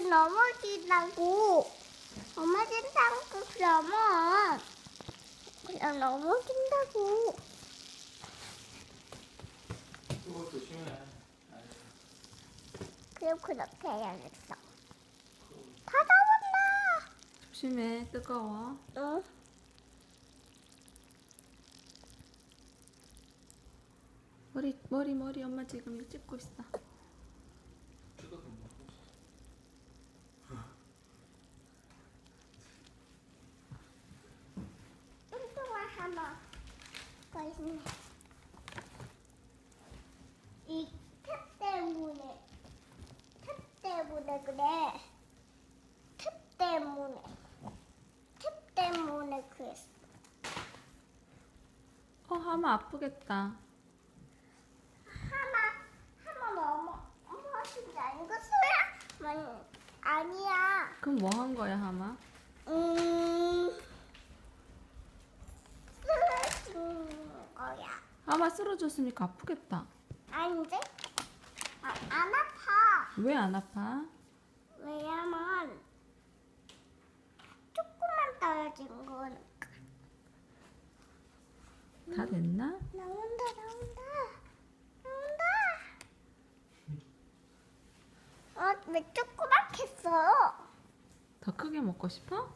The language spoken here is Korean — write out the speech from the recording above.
또 넘어진다고. 넘어진다고 그러면 그냥 넘어진다고. 그거 조심해. 그럼 그렇게 해야겠어. 다 나온다. 조심해 뜨거워 응. 머리 머리 머리 엄마 지금 이거 찍고 있어 찍어서 먹고. 뚱뚱한 하나 가 있네. 이탭 때문에 탭 때문에 그래. 탭 때문에 탭 때문에 그랬어. 어 하마 아프겠다 하나 하나 넘어 넘어진 게 아니고 소야? 음, 아니야. 그럼 뭐 한 거야 하마? 음 쓰러진 하마 쓰러졌으니까 아프겠다 아닌데? 아, 안 아파. 왜 안 아파? 왜냐면 조금만 떨어진 거니까. 다 됐나? 나온다 나온다 나온다. 어, 왜 조그맣게 써? 더 크게 먹고 싶어?